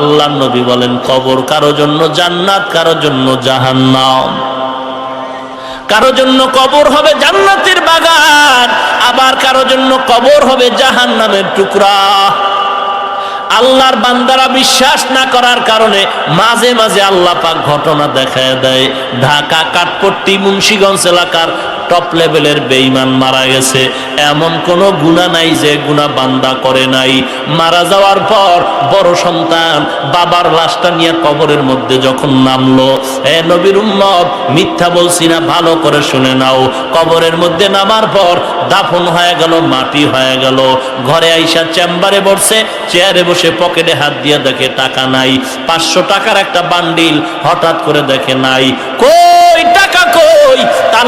আল্লাহ নবী বলেন, কবর কারও জন্য জান্নাত, কারও জন্য জাহান্নাম। কারও জন্য কবর হবে জান্নাতের বাগান, আবার কারও জন্য কবর হবে জাহান্নামের টুকরা। আল্লাহর বান্দারা বিশ্বাস না করার কারণে মাঝে মাঝে আল্লাহ পাক ঘটনা দেখায় দেয়। ঢাকা, কাঠপট্টি, মুন্সিগঞ্জ এলাকার টপ লেভেলের বেঈমান মারা গেছে। এমন কোন গুণা নাই যে গুণা বান্দা করে নাই। মারা যাওয়ার পর বড় সন্তান বাবার লাশটা নিয়ে কবরের মধ্যে যখন নামলো, এ নবীর উম্মত, মিথ্যা বলছি না, ভালো করে শুনে নাও। কবরের মধ্যে নামার পর দাফন হয়ে গেল, মাটি হয়ে গেল। ঘরে আইসা চেম্বারে বসে, চেয়ারে বসে পকেটে হাত দিয়ে দেখে টাকা নাই। পাঁচশো টাকার একটা বান্ডিল হঠাৎ করে দেখে নাই। কই, টাকা কই? করে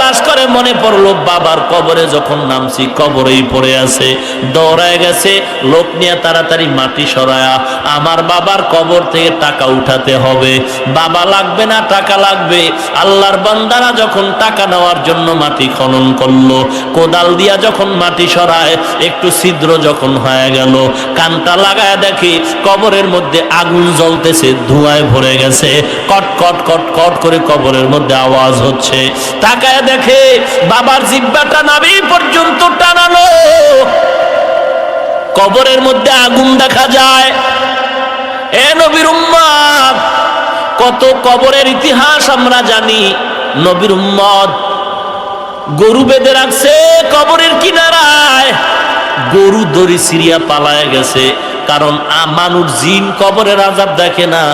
মনে পড়ল, বাবার কবরে যখন নামছি, কবরেই পড়ে আছে। দৌড়ায় গেছে, লোক নিয়ে তাড়াতাড়ি মাটি সরায়া, আমার বাবার কবর থেকে টাকা উঠাতে হবে। বাবা লাগবে না, টাকা লাগবে। আল্লাহর বান্দারা যখন টাকা নেওয়ার জন্য মাটি খনন করল, কোদাল দিয়া যখন মাটি সরায়, একটু ছিদ্র যখন হয়ে গেল, কানটা লাগায় দেখি, কবরের মধ্যে আগুন জ্বলতেছে, ধোঁয়ায় ভরে গেছে। কট কট কট কট করে কবরের মধ্যে আওয়াজ হচ্ছে। তাকায় দেখে বাবার জিব্বাটা নাবি পর্যন্ত টানানো কবরের মধ্যে আগুন দেখা যায়। এ নবীর কত কবরের ইতিহাস আমরা জানি। নবীর উম্মদ গরু বেঁধে রাখছে কবরের কিনারায়। গরু দড়ি সিরিয়া পালায় গেছে। কারণ মানুষ জিন কবরের আজাব দেখে না।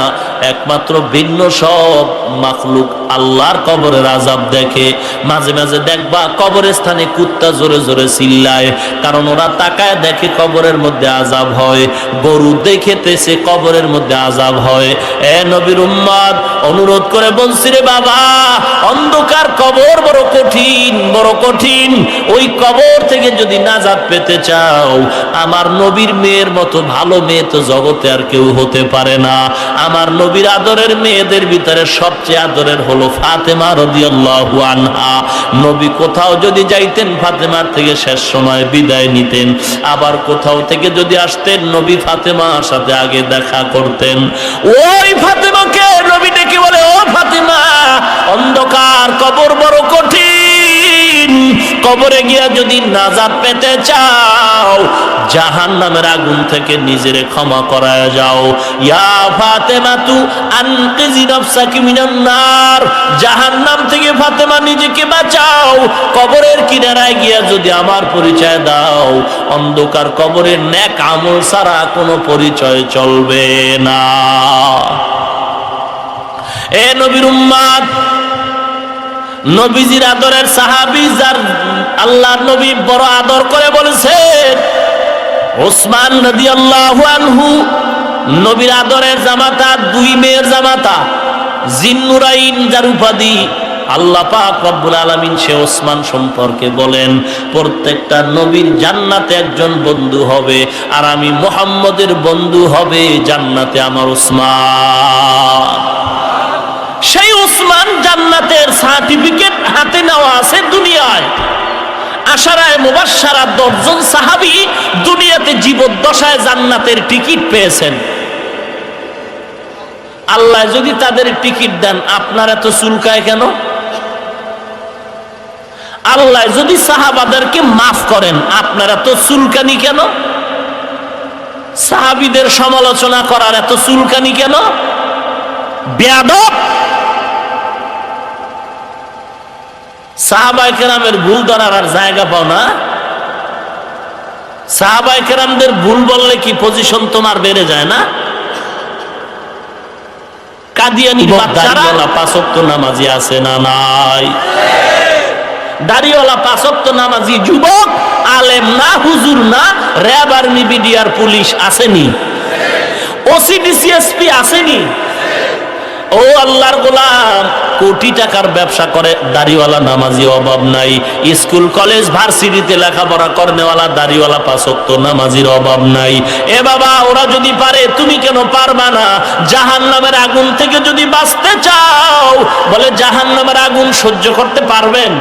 একমাত্র ভিন্ন সব মাখলুক আল্লাহর কবরের আজাব দেখে মাঝে মাঝে দেখবা কবরের স্থানে কুত্তা জোরে জোরে চিল্লায়। কারণ ওরা তাকায় দেখে কবরের মধ্যে আজাব হয়। গরু দেখেতেছে কবরের মধ্যে আজাব হয়। এ নবীর উম্মাদ অনুরোধ করে বলছি রে বাবা, অন্ধকার কবর বড় কঠিন বড় কঠিন। ওই কবর থেকে যদি নাজাদ পেতে চাও, আমার নবীর মেয়ের মতো ভালো মেয়ে তো জগতে আর কেউ হতে পারে না। আমার নবীর আদরের মেয়েদের ভিতরে সবচেয়ে আদরের হলো ফাতেমা রদিয়াল্লাহু আনহা। নবী কোথাও যদি যাইতেন, ফাতেমার থেকে শেষ সময় বিদায় নিতেন। আবার কোথাও থেকে যদি আসতেন, নবী ফাতেমার সাথে আগে দেখা করতেন। ওই ফাতেমাকে নবী ডেকে বলে, ও ফাতেমা কবরে গিয়া যদি নাজাত পেতে চাও জাহান নামের আগুন থেকে নিজেরে ক্ষমা করায় যাও। ইয়া ফাতেমা তু আনকিজি নফসাকি মিনান নার জাহান্নাম থেকে ফাতেমা নিজেকে বাঁচাও। কবরের কিনারায় গিয়া যদি আমার পরিচয় দাও, অন্ধকার কবরের ন্যাক আমল ছাড়া কোনো পরিচয় চলবে না। এ নবীর উম্মাদ নবীজির আদরের সাহাবি যার আল্লাহ নবী বড় আদর করে বলেছেন ওসমান নদী আনহু নবীর আদরের জামাতা, দুই মেয়ের জামাতা, জিন্নুরাইন যার উপাধি, আল্লাহ পাক রব্বুল আলামিন সে ওসমান সম্পর্কে বলেন, প্রত্যেকটা নবীর জান্নাতে একজন বন্ধু হবে আর আমি মোহাম্মদের বন্ধু হবে জান্নাতে আমার ওসমান। সেই উসমান জান্নাতের সার্টিফিকেট হাতে নেওয়া আছে দুনিয়ায়। আশারায় মুবাসারা দশজন সাহাবি দুনিয়াতে জীবদ্দশায় জান্নাতের টিকিট পেয়েছেন। আল্লাহ যদি তাদের টিকিট দেন, আপনার এত চুলকায় কেন? আল্লাহ যদি সাহাবাদেরকে মাফ করেন, আপনার এত চুলকানি কেন? সাহাবিদের সমালোচনা করার এত চুলকানি কেন? বেয়াদব! সাহাবাই কেরামের ভুল ধরার আর জায়গা পাও না। সাহাবাই কেরামদের ভুল বললে কি পজিশন তোমার বেড়ে যায় না? কাদিয়ানি দাড়িওয়ালা পাঁচক্ত নামাজি আছে না নাই? দাড়িওয়ালা পাঁচক্ত নামাজি যুবক আলেম না হুজুর না র্যাব আর্মি বিডিআর পুলিশ আসেনি। ওসিডিসিএসপি আসেনি। ও আল্লাহর গোলাম, কোটি টাকার ব্যবসা করে দাড়িওয়ালা নামাজি অভাব নাই। স্কুল, কলেজ, ভার্সিটিতে লেখাপড়া করনেওয়ালা দাড়িওয়ালা পাঁচক্ত নামাজির অভাব নাই। এ বাবা, ওরা যদি পারে, তুমি কেন পারবা না? জাহান নামের আগুন থেকে যদি বাঁচতে চাও, বলে জাহান নামের আগুন সহ্য করতে পারবেন?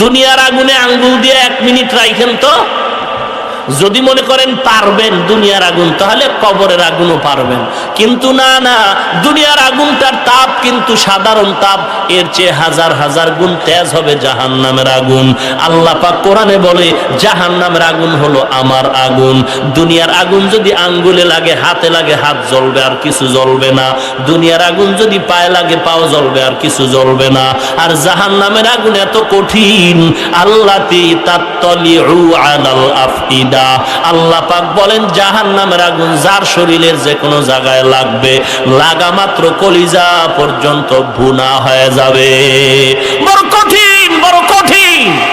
দুনিয়ার আগুনে আঙ্গুল দিয়ে এক মিনিট রাখেন তো। যদি মনে করেন পারবেন দুনিয়ার আগুন, তাহলে কবরের আগুনও পারবেন। কিন্তু না না, দুনিয়ার আগুনটার তাপ কিন্তু সাধারণ তাপ। এর চেয়ে হাজার হাজার গুণ তেজ হবে জাহান নামের আগুন। আল্লাহ পাক কোরআনে বলে জাহান নামের আগুন হলো আমার আগুন। দুনিয়ার আগুন যদি আঙ্গুলে লাগে, হাতে লাগে, হাত জ্বলবে, আর কিছু জ্বলবে না। দুনিয়ার আগুন যদি পায়ে লাগে, পাও জ্বলবে, আর কিছু জ্বলবে না। আর জাহান নামের আগুন এত কঠিন আল্লাহ আলাল আফিদা আল্লাহ পাক বলেন জাহান নামের আগুন যার শরীরের যে কোনো জায়গায় লাগবে, লাগা মাত্র কলিজা পর্যন্ত ভুনা হয়ে যাবে। বড় কঠিন বড় কঠিন।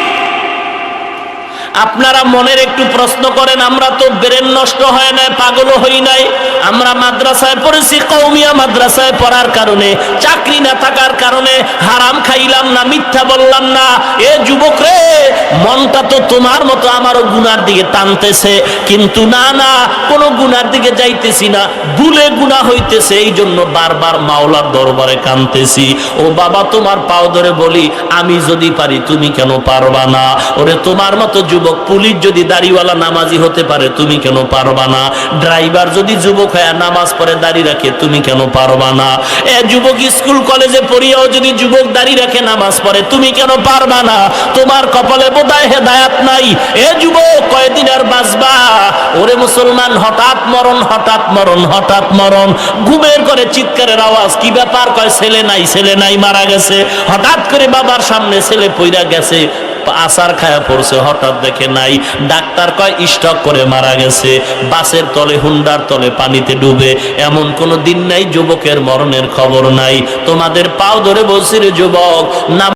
আপনারা মনের একটু প্রশ্ন করেন, আমরা তো ব্রেন নষ্ট হয় নাই, পাগল হই নাই। আমরা মাদ্রাসায় পড়েছি কৌমিয়া মাদ্রাসায় পড়ার কারণে, চাকরি না থাকার কারণে, হারাম খাইলাম না, মিথ্যা বললাম না। এ যুবক রে, মনটা তো তোমার মতো আমারও গুনার দিকে টানতেছে। কিন্তু না না, কোনো গুনার দিকে যাইতেছি না, ভুলে গুণা হইতেছে এই জন্য বারবার মাওলার দরবারে কানতেছি। ও বাবা, তোমার পাও ধরে বলি, আমি যদি পারি তুমি কেন পারবা না? ওরে, তোমার মতো যুবক পুলিশ যদি দাড়িওয়ালা নামাজি হতে পারে, তুমি কেন পারবা না? ড্রাইভার যদি যুবক হয়ে নামাজ পড়ে দাড়ি রাখে, তুমি কেন পারবা না? এ যুবক স্কুল, কলেজে পড়িয়াও যদি যুবক দাড়ি রাখে, নামাজ পড়ে, তুমি কেন পারবা না? তোমার কপালে বোধহয় হেদায়াত নাই। এ যুবক, কয়দিন আর বাঁচবা? ওরে মুসলমান, হঠাৎ মরণ হঠাৎ মরণ হঠাৎ মরণ। ঘুমের করে চিৎকারের আওয়াজ, কি ব্যাপার? কয়, ছেলে নাই ছেলে নাই, মারা গেছে। হঠাৎ করে বাবার সামনে ছেলে পইরা গেছে। আসার খায়া পড়ছে, হঠাৎ দেখে নাই। ডাক্তার কয়, স্টক করে মারা গেছে। বাসের তলে, হুন্ডার তলে পানিতে ডুবে। এমন কোনো দিন নাই, যুবকের মরণের খবর নাই। তোমাদের পাও ধরে বলছি রে যুবক